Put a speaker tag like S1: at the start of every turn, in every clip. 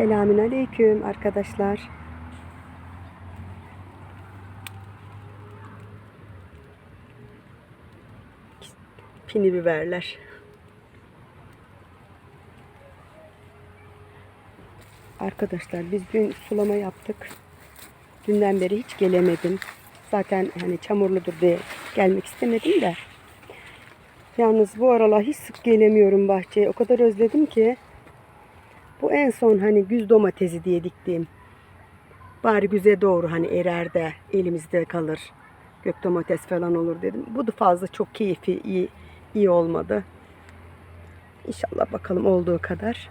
S1: Selamün aleyküm arkadaşlar. Pini biberler. Arkadaşlar biz dün sulama yaptık. Dünden beri hiç gelemedim. Zaten hani çamurludur diye gelmek istemedim de. Yalnız bu aralar hiç sık gelemiyorum bahçeye. O kadar özledim ki. Bu en son hani güz domatesi diye diktiğim. Bari güze doğru hani erer de elimizde kalır. Gök domates falan olur dedim. Bu da fazla çok keyfi iyi, iyi olmadı. İnşallah bakalım olduğu kadar.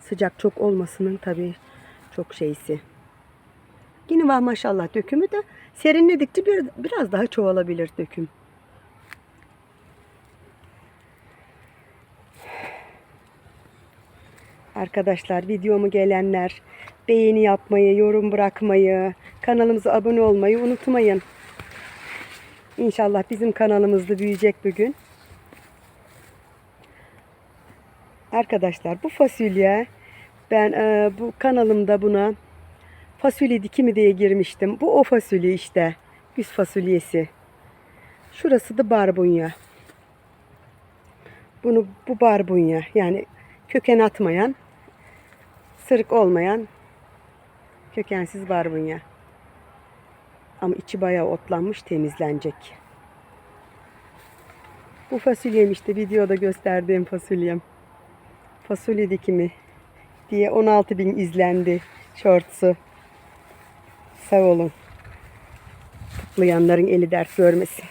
S1: Sıcak çok olmasının tabii çok şeysi. Yine var maşallah dökümü de serinledikçe bir, biraz daha çoğalabilir döküm. Arkadaşlar videomu gelenler beğeni yapmayı, yorum bırakmayı, kanalımıza abone olmayı unutmayın. İnşallah bizim kanalımızda büyüyecek bugün. Arkadaşlar bu fasulye ben e, bu kanalımda buna fasulye dikimi diye girmiştim. Bu o fasulye işte. Güz fasulyesi. Şurası da barbunya. Bunu bu barbunya yani köken atmayan, sırık olmayan kökensiz barbunya. Ama içi bayağı otlanmış, temizlenecek. Bu fasulyem işte videoda gösterdiğim fasulyem. Fasulye dikimi diye 16 bin izlendi shortsu. Sağ olun. Tıklayanların eli dert görmesin.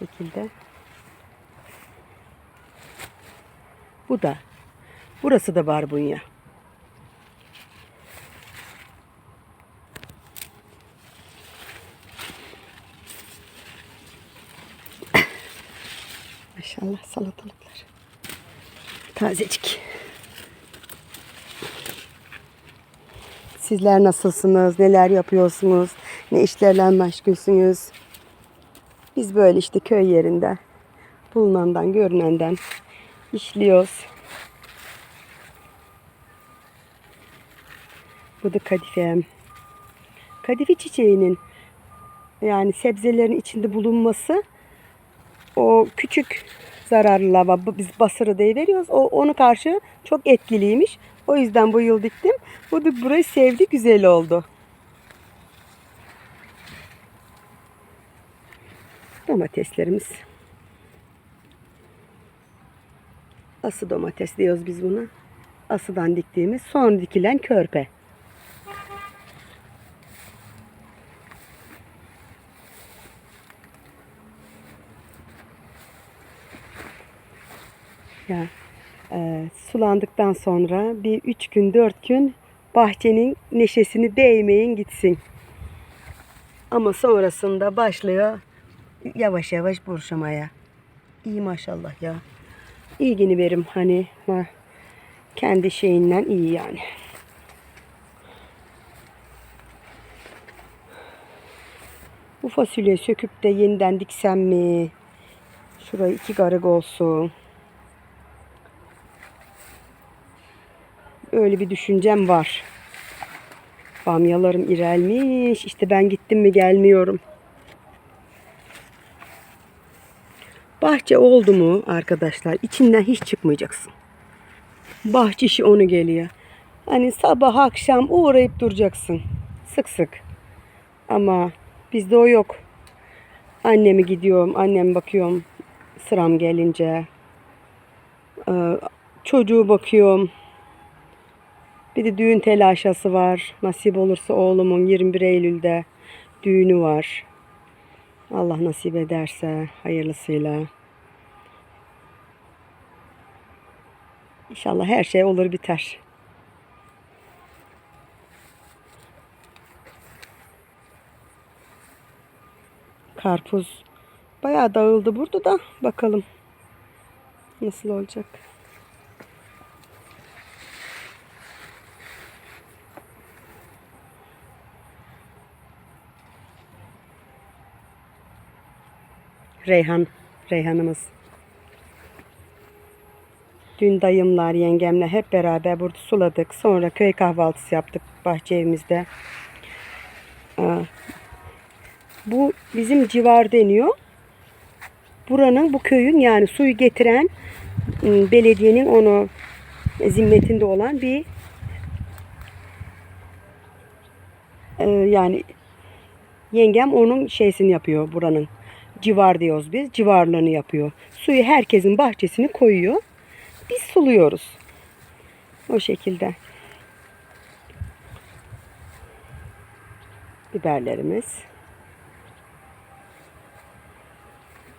S1: Bu şekilde. Bu da. Burası da barbunya. Maşallah salatalıklar. Tazecik. Sizler nasılsınız? Neler yapıyorsunuz? Ne işlerle meşgulsünüz? Biz böyle işte köy yerinde bulunandan, görünenden işliyoruz. Bu da kadifem. Kadife çiçeğinin yani sebzelerin içinde bulunması o küçük zararlı lava biz basırı diye veriyoruz. O onu karşı çok etkiliymiş. O yüzden bu yıl diktim. Bu da burayı sevdi, güzel oldu. Domateslerimiz. Ası domates diyoruz biz buna. Asıdan diktiğimiz son dikilen körpe. Ya e, sulandıktan sonra bir üç gün dört gün bahçenin neşesini değmeyin gitsin. Ama sonrasında başlıyor yavaş yavaş buruşamaya. İyi maşallah ya. İlgini verim hani ha, kendi şeyinden iyi yani. Bu fasulye söküp de yeniden diksem mi? Şurayı iki garık olsun. Öyle bir düşüncem var. Bamyalarım irelmiş. İşte ben gittim mi gelmiyorum. Bahçe oldu mu arkadaşlar içinden hiç çıkmayacaksın. Bahçe onu geliyor. Hani sabah akşam uğrayıp duracaksın. Sık sık. Ama bizde o yok. Annemi gidiyorum, annem bakıyorum sıram gelince. Ee, çocuğu bakıyorum. Bir de düğün telaşası var. Nasip olursa oğlumun 21 Eylül'de düğünü var. Allah nasip ederse hayırlısıyla. İnşallah her şey olur biter. Karpuz bayağı dağıldı burada da bakalım nasıl olacak. Reyhan, Reyhan'ımız. Dün dayımlar, yengemle hep beraber burada suladık. Sonra köy kahvaltısı yaptık bahçe evimizde. Aa, Bu bizim civar deniyor. Buranın, bu köyün yani suyu getiren ım, belediyenin onu zimmetinde olan bir e, yani yengem onun şeysini yapıyor buranın. Civar diyoruz biz. Civarlarını yapıyor. Suyu herkesin bahçesini koyuyor. Biz suluyoruz. O şekilde. Biberlerimiz.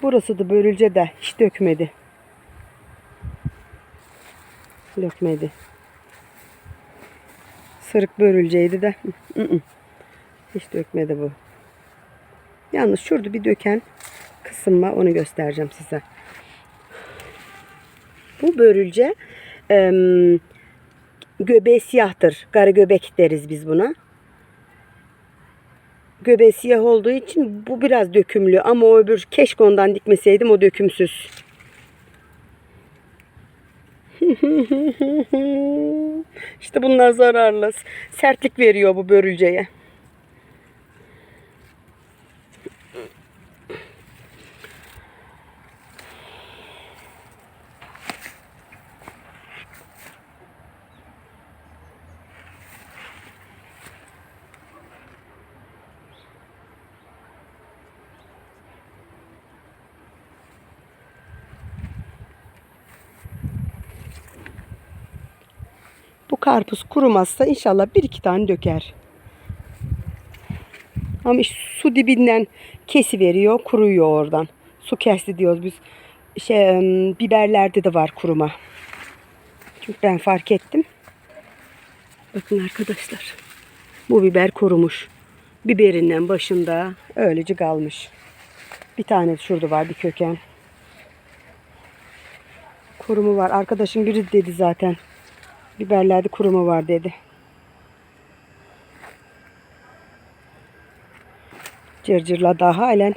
S1: Burası da börülce de hiç dökmedi. Dökmedi. Sırık börülceydi de. Hiç dökmedi bu. Yalnız şurada bir döken kısım var. Onu göstereceğim size. Bu börülce em, göbeği siyahtır. Garı göbek deriz biz buna. Göbeği siyah olduğu için bu biraz dökümlü ama o öbür keşke ondan dikmeseydim o dökümsüz. işte bunlar zararlı. Sertlik veriyor bu börülceye. Karpuz kurumazsa inşallah bir iki tane döker. Ama işte su dibinden kesi veriyor, kuruyor oradan. Su kesti diyoruz biz. Şey, biberlerde de var kuruma. Çünkü ben fark ettim. Bakın arkadaşlar. Bu biber kurumuş. Biberinden başında öylece kalmış. Bir tane şurada var bir köken. Kurumu var. Arkadaşım biri dedi zaten. Biberlerde kuruma var dedi. Cırcırla daha halen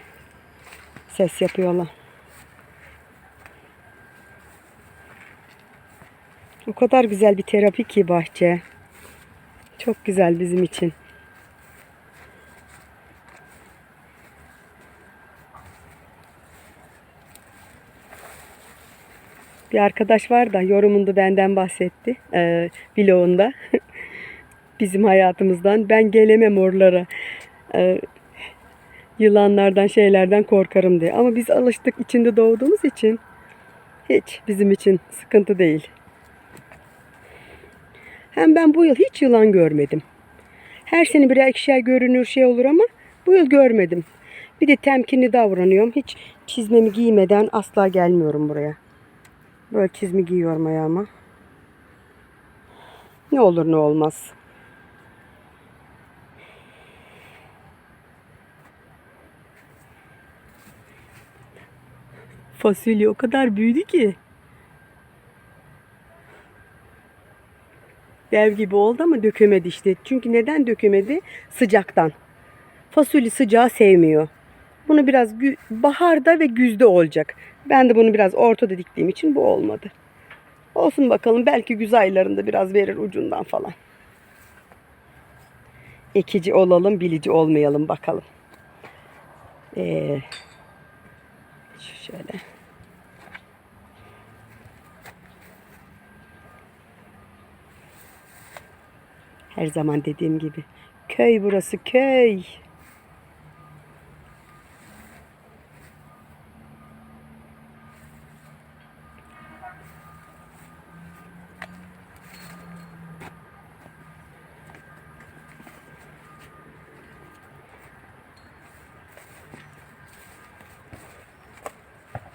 S1: ses yapıyorlar. O kadar güzel bir terapi ki bahçe. Çok güzel bizim için. Bir arkadaş var da yorumunda benden bahsetti. E, vlogunda. Bizim hayatımızdan. Ben gelemem oralara. E, yılanlardan şeylerden korkarım diye. Ama biz alıştık içinde doğduğumuz için hiç bizim için sıkıntı değil. Hem ben bu yıl hiç yılan görmedim. Her sene birer ikişer görünür şey olur ama bu yıl görmedim. Bir de temkinli davranıyorum. Hiç çizmemi giymeden asla gelmiyorum buraya. Böyle çizmi giyiyorum ayağıma. Ne olur ne olmaz. Fasulye o kadar büyüdü ki. Dev gibi oldu ama dökemedi işte. Çünkü neden dökemedi? Sıcaktan. Fasulye sıcağı sevmiyor. Bunu biraz baharda ve güzde olacak. Ben de bunu biraz ortada diktiğim için bu olmadı. Olsun bakalım belki güz aylarında biraz verir ucundan falan. Ekici olalım, bilici olmayalım bakalım. Ee, şöyle. Her zaman dediğim gibi. Köy burası köy.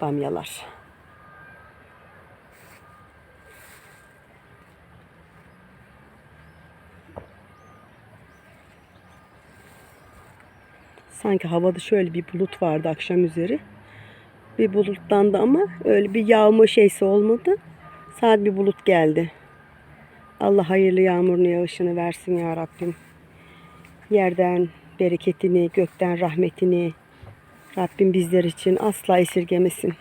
S1: Bamyalar. Sanki havada şöyle bir bulut vardı akşam üzeri. Bir buluttan da ama öyle bir yağma şeysi olmadı. Sadece bir bulut geldi. Allah hayırlı yağmurunu yağışını versin ya Rabbim. Yerden bereketini, gökten rahmetini, Rabbim bizler için asla esirgemesin.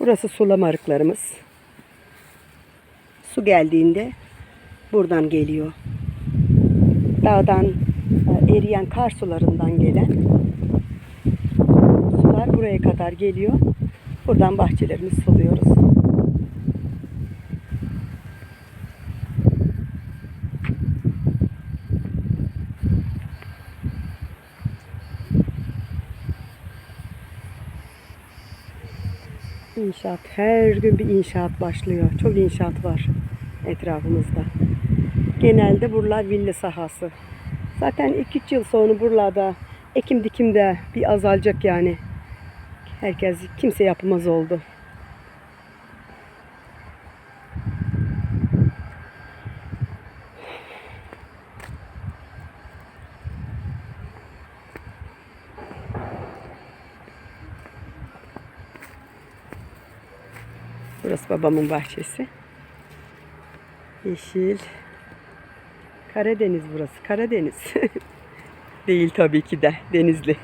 S1: Burası sulama arıklarımız. Su geldiğinde buradan geliyor. Dağdan eriyen kar sularından gelen sular buraya kadar geliyor. Buradan bahçelerimizi suluyoruz. İnşaat. Her gün bir inşaat başlıyor. Çok inşaat var etrafımızda. Genelde buralar villa sahası. Zaten 2-3 yıl sonra buralarda ekim dikim de bir azalacak yani. Herkes kimse yapamaz oldu. Burası babamın bahçesi. Yeşil. Karadeniz burası. Karadeniz. Değil tabii ki de. Denizli.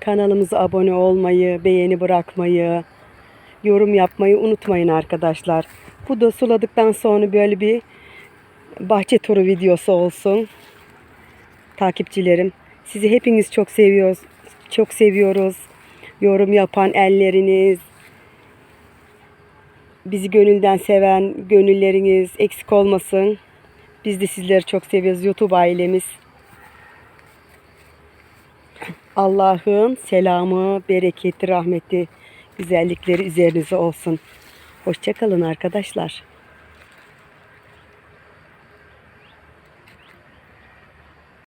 S1: Kanalımıza abone olmayı, beğeni bırakmayı, yorum yapmayı unutmayın arkadaşlar. Bu da suladıktan sonra böyle bir bahçe turu videosu olsun. Takipçilerim, sizi hepiniz çok seviyoruz. Çok seviyoruz. Yorum yapan elleriniz, bizi gönülden seven gönülleriniz eksik olmasın. Biz de sizleri çok seviyoruz YouTube ailemiz. Allah'ın selamı, bereketi, rahmeti, güzellikleri üzerinize olsun. Hoşçakalın arkadaşlar.